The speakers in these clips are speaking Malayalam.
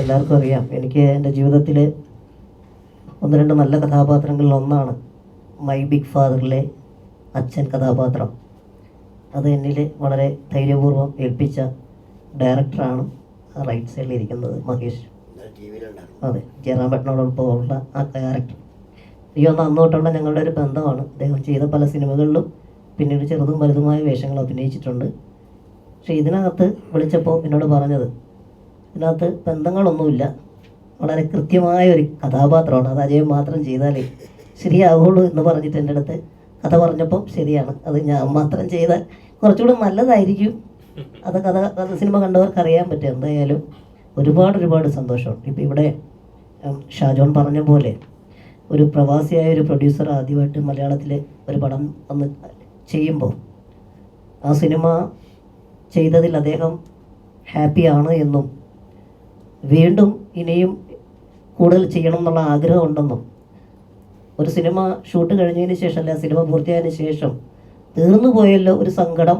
എല്ലാവർക്കും അറിയാം. എനിക്ക് എന്റെ ജീവിതത്തിൽ ഒന്ന് രണ്ട് നല്ല കഥാപാത്രങ്ങളിൽ ഒന്നാണ് മൈ ബിഗ് ഫാദറിലെ അച്ഛൻ കഥാപാത്രം. അത് എന്നിൽ വളരെ ധൈര്യപൂർവം ഏൽപ്പിച്ച ഡയറക്ടറാണ് റൈറ്റ് സൈഡിൽ ഇരിക്കുന്നത് മഹേഷ്. അതെ ജയറാം ഭട്ടനോടൊപ്പമുള്ള ആ ക്യാരക്ടർ ഈ ഒന്ന് അന്ന് തൊട്ടുള്ള ഞങ്ങളുടെ ഒരു ബന്ധമാണ്. അദ്ദേഹം ചെയ്ത പല സിനിമകളിലും പിന്നീട് ചെറുതും വലുതുമായ വേഷങ്ങൾ അഭിനയിച്ചിട്ടുണ്ട്. പക്ഷേ ഇതിനകത്ത് വിളിച്ചപ്പോൾ എന്നോട് പറഞ്ഞത് ഇതിനകത്ത് ബന്ധങ്ങളൊന്നുമില്ല. വളരെ കൃത്യമായ ഒരു കഥാപാത്രമാണ്. അത് അജയൻ മാത്രം ചെയ്താലേ ശരിയാവുള്ളൂ എന്ന് പറഞ്ഞിട്ട് എന്റെ അടുത്ത് കഥ പറഞ്ഞപ്പം ശരിയാണ്. അത് ഞാൻ മാത്രം ചെയ്താൽ കുറച്ചുകൂടെ നല്ലതായിരിക്കും. അത് കഥ കഥ സിനിമ കണ്ടവർക്ക് അറിയാൻ പറ്റും. എന്തായാലും ഒരുപാട് ഒരുപാട് സന്തോഷമുണ്ട്. ഇപ്പോൾ ഇവിടെ ഷാജോൺ പറഞ്ഞ പോലെ ഒരു പ്രവാസിയായ ഒരു പ്രൊഡ്യൂസർ ആദ്യമായിട്ട് മലയാളത്തിൽ ഒരു പടം ഒന്ന് ചെയ്യുമ്പോൾ ആ സിനിമ ചെയ്തതിൽ അദ്ദേഹം ഹാപ്പിയാണ് എന്നും വീണ്ടും ഇനിയും കൂടുതൽ ചെയ്യണം എന്നുള്ള ആഗ്രഹം ഉണ്ടെന്നും. ഒരു സിനിമ ഷൂട്ട് കഴിഞ്ഞതിന് ശേഷം അല്ല സിനിമ പൂർത്തിയായതിനു ശേഷം തീർന്നു പോയല്ലോ ഒരു സങ്കടം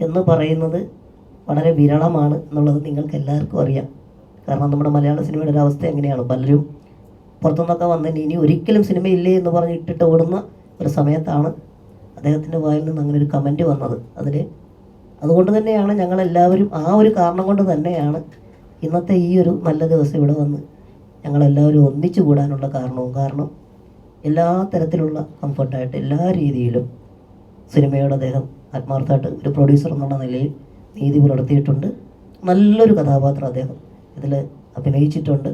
എന്ന് പറയുന്നത് വളരെ വിരളമാണ് എന്നുള്ളത് നിങ്ങൾക്ക് എല്ലാവർക്കും അറിയാം. കാരണം നമ്മുടെ മലയാള സിനിമയുടെ ഒരു അവസ്ഥ എങ്ങനെയാണ്? പലരും പുറത്തുനിന്നൊക്കെ വന്നതിന് ഇനി ഒരിക്കലും സിനിമയില്ലേ എന്ന് പറഞ്ഞ് ഇട്ടിട്ട് ഓടുന്ന ഒരു സമയത്താണ് അദ്ദേഹത്തിന്റെ വായിൽ നിന്ന് അങ്ങനെ ഒരു കമന്റ് വന്നത്. അതിൽ അതുകൊണ്ട് തന്നെയാണ് ഞങ്ങളെല്ലാവരും ആ ഒരു കാരണം കൊണ്ട് തന്നെയാണ് ഇന്നത്തെ ഈ ഒരു നല്ല ദിവസം ഇവിടെ വന്ന് ഞങ്ങളെല്ലാവരും ഒന്നിച്ചു കൂടാനുള്ള കാരണവും കാരണം എല്ലാ തരത്തിലുള്ള കംഫർട്ടായിട്ട് എല്ലാ രീതിയിലും സിനിമയോട് അദ്ദേഹം ആത്മാർത്ഥമായിട്ട് ഒരു പ്രൊഡ്യൂസർ എന്നുള്ള നിലയിൽ നീതി പുലർത്തിയിട്ടുണ്ട്. നല്ലൊരു കഥാപാത്രം അദ്ദേഹം ഇതിൽ അഭിനയിച്ചിട്ടുണ്ട്.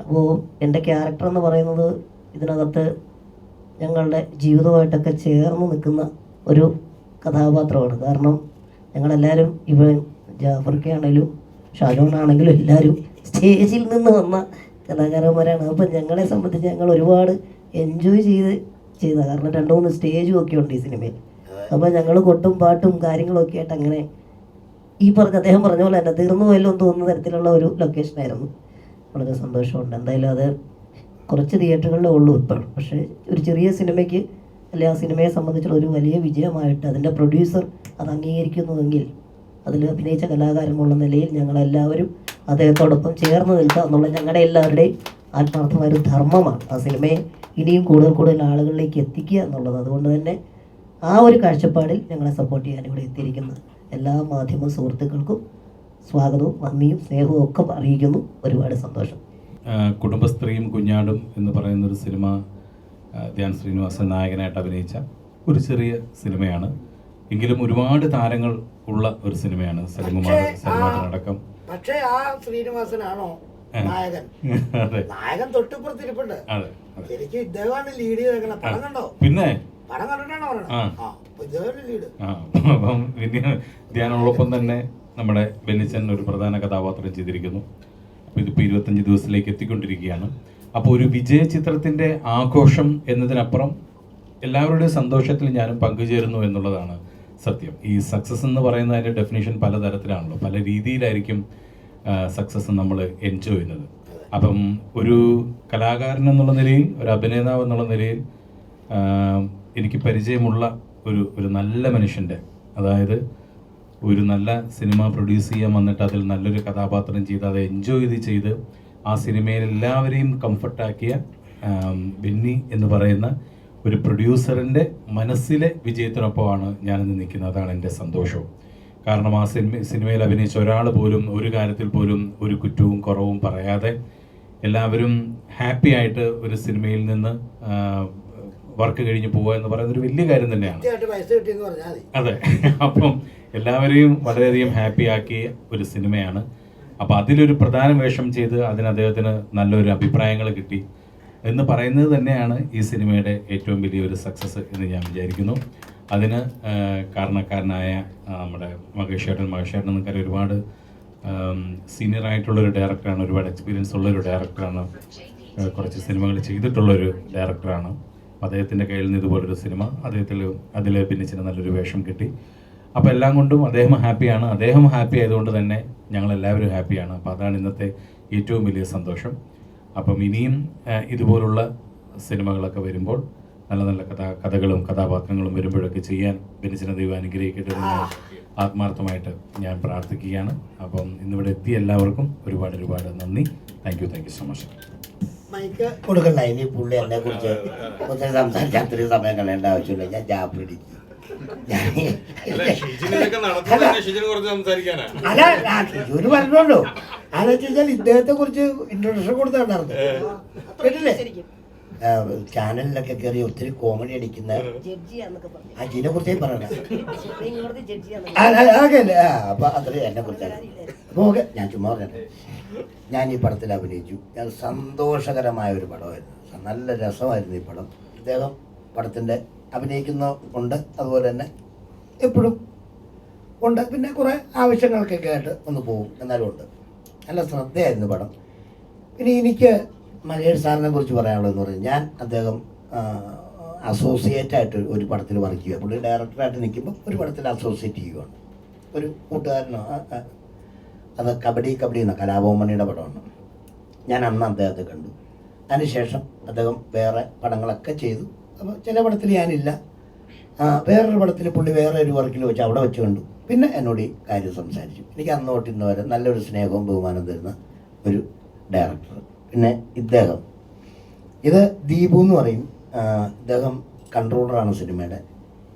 അപ്പോൾ എന്റെ ക്യാരക്ടർ എന്ന് പറയുന്നത് ഇതിനകത്ത് ഞങ്ങളുടെ ജീവിതമായിട്ടൊക്കെ ചേർന്ന് നിൽക്കുന്ന ഒരു കഥാപാത്രമാണ്. കാരണം ഞങ്ങളെല്ലാവരും ഇവൻ ജാഫർക്കാണെങ്കിലും ഷാജോണാണെങ്കിലും എല്ലാവരും സ്റ്റേജിൽ നിന്ന് വന്ന കലാകാരന്മാരാണ്. അപ്പം ഞങ്ങളെ സംബന്ധിച്ച് ഞങ്ങൾ ഒരുപാട് എൻജോയ് ചെയ്ത് ചെയ്ത. കാരണം രണ്ട് മൂന്ന് സ്റ്റേജും ഒക്കെ ഉണ്ട് ഈ സിനിമയിൽ അപ്പോൾ ഞങ്ങൾ കൊട്ടും പാട്ടും കാര്യങ്ങളൊക്കെ ആയിട്ട് അങ്ങനെ ഈ പറഞ്ഞ അദ്ദേഹം പറഞ്ഞ പോലെ തന്നെ തീർന്നു പോയല്ലോ എന്ന് തോന്നുന്ന തരത്തിലുള്ള ഒരു ലൊക്കേഷനായിരുന്നു വളരെ സന്തോഷമുണ്ട്. എന്തായാലും അത് കുറച്ച് തിയേറ്ററുകളിലേ ഉള്ളൂ ഇപ്പോൾ പക്ഷേ ഒരു ചെറിയ സിനിമയ്ക്ക് അല്ലെ ആ സിനിമയെ സംബന്ധിച്ചുള്ള ഒരു വലിയ വിജയമായിട്ട് അതിന്റെ പ്രൊഡ്യൂസർ അത് അംഗീകരിക്കുന്നുവെങ്കിൽ അതിൽ അഭിനയിച്ച കലാകാരന്മുള്ള നിലയിൽ ഞങ്ങളെല്ലാവരും അദ്ദേഹത്തോടൊപ്പം ചേർന്ന് നിൽക്കുക എന്നുള്ള ഞങ്ങളുടെ എല്ലാവരുടെയും ആത്മാർത്ഥമായ ഒരു ധർമ്മമാണ്. ആ സിനിമയെ ഇനിയും കൂടുതൽ കൂടുതൽ ആളുകളിലേക്ക് എത്തിക്കുക എന്നുള്ളത്. അതുകൊണ്ട് തന്നെ ആ ഒരു കാഴ്ചപ്പാടിൽ ഞങ്ങളെ സപ്പോർട്ട് ചെയ്യാൻ ഇവിടെ എത്തിയിരിക്കുന്ന എല്ലാ മാധ്യമ സുഹൃത്തുക്കൾക്കും സ്വാഗതവും നന്ദിയും സ്നേഹവും ഒക്കെ അറിയിക്കുന്നു. ഒരുപാട് സന്തോഷം. കുടുംബസ്ത്രീയും കുഞ്ഞാടും എന്ന് പറയുന്ന ഒരു സിനിമ ധ്യാൻ ശ്രീനിവാസൻ നായകനായിട്ട് അഭിനയിച്ച ഒരു ചെറിയ സിനിമയാണ്. എങ്കിലും ഒരുപാട് താരങ്ങൾ ഉള്ള ഒരു സിനിമയാണ് സലിമുമാർ പക്ഷേ ആ- സലിമാട്ടനടക്കം പക്ഷേ ആ ശ്രീനിവാസനാണോ നായകൻ? നായകൻ തൊട്ടിപ്പുറത്തിരിപ്പുണ്ട് ഇരിപ്പുണ്ട്. എനിക്ക് ശരിക്കും ഇദ്ദേഹമാണ് ലീഡ് ചെയ്തേക്കണം പടം കണ്ടോ? പിന്നെ? പടം കണ്ടിട്ടാണോ അപ്പൊ പിന്നെ ധ്യാനോടൊപ്പം തന്നെ നമ്മുടെ ബെന്നിച്ചൻ ഒരു പ്രധാന കഥാപാത്രം ചെയ്തിരിക്കുന്നു. അപ്പോൾ ഇതിപ്പോൾ ഇരുപത്തഞ്ച് ദിവസത്തിലേക്ക് എത്തിക്കൊണ്ടിരിക്കുകയാണ്. അപ്പോൾ ഒരു വിജയ ചിത്രത്തിന്റെ ആഘോഷം എന്നതിനപ്പുറം എല്ലാവരുടെയും സന്തോഷത്തിൽ ഞാനും പങ്കുചേരുന്നു എന്നുള്ളതാണ് സത്യം. ഈ സക്സസ് എന്ന് പറയുന്നതിന്റെ ഡെഫിനേഷൻ പലതരത്തിലാണല്ലോ. പല രീതിയിലായിരിക്കും സക്സസ് നമ്മൾ എൻജോയ് ചെയ്യുന്നത്. അപ്പം ഒരു കലാകാരൻ എന്നുള്ള നിലയിൽ ഒരു അഭിനേതാവ് എന്നുള്ള നിലയിൽ എനിക്ക് പരിചയമുള്ള ഒരു ഒരു നല്ല മനുഷ്യന്റെ അതായത് ഒരു നല്ല സിനിമ പ്രൊഡ്യൂസ് ചെയ്യാൻ വന്നിട്ട് അതിൽ നല്ലൊരു കഥാപാത്രം ചെയ്ത് അത് എൻജോയ് ചെയ്ത് ചെയ്ത് ആ സിനിമയിൽ എല്ലാവരെയും കംഫർട്ടാക്കിയ ബെന്നി എന്ന് പറയുന്ന ഒരു പ്രൊഡ്യൂസറിന്റെ മനസ്സിലെ വിജയത്തിനൊപ്പമാണ് ഞാനിന്ന് നിൽക്കുന്നത്. അതാണ് എന്റെ സന്തോഷവും. കാരണം ആ സിനിമ സിനിമയിൽ അഭിനയിച്ച ഒരാൾ പോലും ഒരു കാര്യത്തിൽ പോലും ഒരു കുറ്റവും കുറവും പറയാതെ എല്ലാവരും ഹാപ്പി ആയിട്ട് ഒരു സിനിമയിൽ നിന്ന് വർക്ക് കഴിഞ്ഞ് പോവുക എന്ന് പറയുന്നത് ഒരു വലിയ കാര്യം തന്നെയാണ്. അതെ. അപ്പം എല്ലാവരെയും വളരെയധികം ഹാപ്പി ആക്കിയ ഒരു സിനിമയാണ്. അപ്പം അതിലൊരു പ്രധാന വേഷം ചെയ്ത് അതിന് അദ്ദേഹത്തിന് നല്ലൊരു അഭിപ്രായങ്ങൾ കിട്ടി. എന്ന് പറയുന്നത് തന്നെയാണ് ഈ സിനിമയുടെ ഏറ്റവും വലിയൊരു സക്സസ് എന്ന് ഞാൻ വിചാരിക്കുന്നു. അതിന് കാരണക്കാരനായ നമ്മുടെ മഹേഷ് ചേട്ടൻ മഹേഷ് ചേട്ടൻ എന്നൊക്കെ ഒരുപാട് സീനിയർ ആയിട്ടുള്ളൊരു ഡയറക്ടറാണ് ഒരുപാട് എക്സ്പീരിയൻസ് ഉള്ളൊരു ഡയറക്ടറാണ് കുറച്ച് സിനിമകൾ ചെയ്തിട്ടുള്ളൊരു ഡയറക്ടറാണ് അദ്ദേഹത്തിന്റെ കയ്യിൽ നിന്ന് ഇതുപോലൊരു സിനിമ അദ്ദേഹത്തിൽ അതിൽ അഭിനയിച്ചിന് നല്ലൊരു വേഷം കിട്ടി. അപ്പോൾ എല്ലാം കൊണ്ടും അദ്ദേഹം ഹാപ്പിയാണ്. അദ്ദേഹം ഹാപ്പി ആയതുകൊണ്ട് തന്നെ ഞങ്ങളെല്ലാവരും ഹാപ്പിയാണ്. അപ്പോൾ അതാണ് ഇന്നത്തെ ഏറ്റവും വലിയ സന്തോഷം. അപ്പം ഇനിയും ഇതുപോലുള്ള സിനിമകളൊക്കെ വരുമ്പോൾ നല്ല നല്ല കഥാ കഥകളും കഥാപാത്രങ്ങളും വരുമ്പോഴൊക്കെ ചെയ്യാൻ ബെനിച്ചിനെ ദൈവം അനുഗ്രഹിക്കട്ടെ എന്ന് ആത്മാർത്ഥമായിട്ട് ഞാൻ പ്രാർത്ഥിക്കുകയാണ്. അപ്പം ഇന്നിവിടെ എത്തിയ എല്ലാവർക്കും ഒരുപാട് ഒരുപാട് നന്ദി. Thank you thank you so much mic കൊടുക്കണ്ട ഇനി പുള്ളി എന്നെ കുറിച്ച് ഒത്തിരി സംസാരിക്കാൻ അത്രയും സമയം കളയേണ്ട ആവശ്യമില്ല. ഞാൻ ജാ പിടിച്ചു അല്ല ഷിജുവിന് പറഞ്ഞല്ലോ അതെന്ന് വെച്ച് കഴിഞ്ഞാൽ ഇദ്ദേഹത്തെ കുറിച്ച് ഇൻട്രൊഡക്ഷൻ കൊടുത്തിട്ടുണ്ടായിരുന്നു കേട്ടില്ലേ? ചാനലിലൊക്കെ കയറി ഒത്തിരി കോമഡി അടിക്കുന്ന അജിനെ കുറിച്ച് പറയണ അല്ലേ? അപ്പൊ അത്ര എന്നെ കുറിച്ചാണ് അപ്പൊ ഓക്കെ ഞാൻ ചുമ്മാ പറഞ്ഞു ഞാൻ ഈ പടത്തിൽ അഭിനയിച്ചു. ഞാൻ സന്തോഷകരമായ ഒരു പടമായിരുന്നു. നല്ല രസമായിരുന്നു ഈ പടം. അദ്ദേഹം പടത്തിന്റെ അഭിനയിക്കുന്ന ഉണ്ട്. അതുപോലെ തന്നെ എപ്പോഴും ഉണ്ട്. പിന്നെ കുറേ ആവശ്യങ്ങൾക്കൊക്കെ ആയിട്ട് ഒന്ന് പോകും എന്നാലും ഉണ്ട്. നല്ല ശ്രദ്ധയായിരുന്നു പടം. പിന്നെ എനിക്ക് മഹേഷ് സാറിനെ കുറിച്ച് പറയാനുള്ളതെന്ന് പറഞ്ഞാൽ ഞാൻ അദ്ദേഹം അസോസിയേറ്റ് ആയിട്ട് ഒരു പടത്തിൽ വർക്ക് ചെയ്യുക പുള്ളി ഡയറക്ടറായിട്ട് നിൽക്കുമ്പോൾ ഒരു പടത്തിൽ അസോസിയേറ്റ് ചെയ്യുകയാണ് ഒരു കൂട്ടുകാരനോ അത് കബഡി കബഡി എന്ന കലാഭവമണിയുടെ പടമാണ്. ഞാൻ അന്ന് അദ്ദേഹത്തെ കണ്ടു. അതിനുശേഷം അദ്ദേഹം വേറെ പടങ്ങളൊക്കെ ചെയ്തു. അപ്പോൾ ചില പടത്തിൽ ഞാനില്ല. വേറൊരു പടത്തിൽ പുള്ളി വേറെ ഒരു വർക്കിൽ വെച്ച് അവിടെ വെച്ച് കണ്ടു. പിന്നെ എന്നോട് ഈ കാര്യം സംസാരിച്ചു. എനിക്ക് അന്നോട്ട് ഇന്ന് വരെ നല്ലൊരു സ്നേഹവും ബഹുമാനം തരുന്ന ഒരു ഡയറക്ടർ പിന്നെ ഇദ്ദേഹം. ഇത് ദീപു എന്ന് പറയും. ഇദ്ദേഹം കൺട്രോളറാണ് സിനിമയുടെ.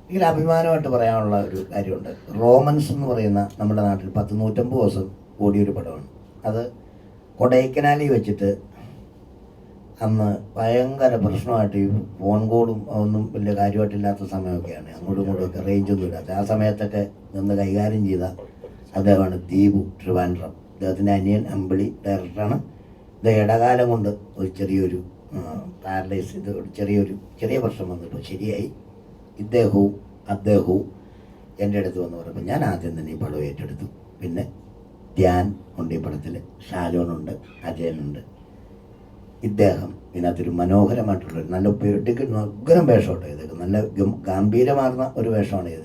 എനിക്ക് അഭിമാനമായിട്ട് പറയാനുള്ള ഒരു കാര്യമുണ്ട്. റോമൻസ് എന്ന് പറയുന്ന നമ്മുടെ നാട്ടിൽ പത്ത് നൂറ്റമ്പത് ദിവസം ഓടിയൊരു പടമാണ്. അത് കൊടൈക്കനാലിൽ വെച്ചിട്ട് അന്ന് ഭയങ്കര പ്രശ്നമായിട്ട് ഈ ഫോൺ കോളും ഒന്നും വലിയ കാര്യമായിട്ടില്ലാത്ത സമയമൊക്കെയാണ്. അങ്ങോട്ടും ഇങ്ങോട്ടും ഒക്കെ റേഞ്ചൊന്നും ഇല്ലാത്ത ആ സമയത്തൊക്കെ നിന്ന് കൈകാര്യം ചെയ്ത അദ്ദേഹമാണ് ദീപു ട്രിവാൻഡ്രം. അദ്ദേഹത്തിന്റെ അനിയൻ അമ്പിളി ഡയറക്ടറാണ്. ഇത് ഇടകാലം കൊണ്ട് ഒരു ചെറിയൊരു പാരലൈസ് ഇത് ചെറിയൊരു ചെറിയ പ്രശ്നം വന്നപ്പോൾ ശരിയായി. ഇദ്ദേഹവും അദ്ദേഹവും എന്റെ അടുത്ത് വന്ന് പറഞ്ഞപ്പോൾ ഞാൻ ആദ്യം തന്നെ ഈ പടം ഏറ്റെടുത്തു. പിന്നെ ധ്യാൻ ഉണ്ട് ഈ പടത്തിൽ ഷാലോണുണ്ട് അജയനുണ്ട് ഇദ്ദേഹം ഇതിനകത്തൊരു മനോഹരമായിട്ടുള്ള നല്ല ഉപയോഗിക്കുന്ന ഉഗ്രം വേഷമാണ് ഇദ്ദേഹം നല്ല ഗംഭീരമാർന്ന ഒരു വേഷമാണ്